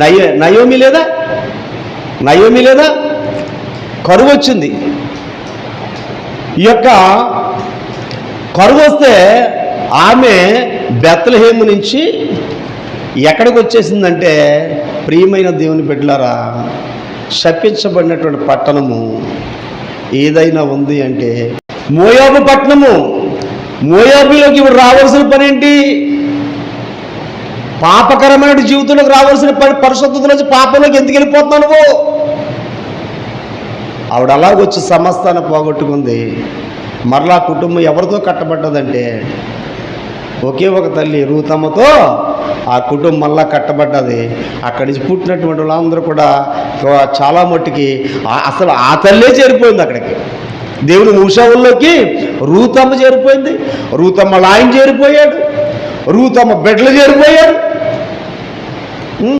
నయో Naomi లేదా? Naomi లేదా? కరువు వచ్చింది. ఈ యొక్క కరువు వస్తే ఆమె బెత్తలహేము నుంచి ఎక్కడికి వచ్చేసిందంటే ప్రియమైన దేవుని బిడ్డలారా శపించబడినటువంటి పట్టణము ఏదైనా ఉంది అంటే మోయాబు పట్టణము. మోయాబులోకి ఇప్పుడు రావాల్సిన పని ఏంటి? పాపకరమైన జీవితంలోకి రావాల్సిన పని పరిశుద్ధతలోంచి పాపంలోకి ఎందుకు వెళ్ళిపోతున్నావు నువ్వు? ఆవిడ అలాగొచ్చి సమస్తాన్ని పోగొట్టుకుంది. మరలా కుటుంబం ఎవరితో కట్టబడ్డదంటే ఒకే ఒక తల్లి రూతమ్మతో ఆ కుటుంబం మళ్ళా కట్టబడ్డది. అక్కడి నుంచి పుట్టినటువంటి వాళ్ళందరూ కూడా చాలా మట్టుకి అసలు ఆ తల్లే చేరిపోయింది అక్కడికి. దేవుని మూషవుల్లోకి రూతమ్మ చేరిపోయింది. రూతమ్మ లాయన్ చేరిపోయాడు. రూతమ్మ బిడ్డలు చేరిపోయాడు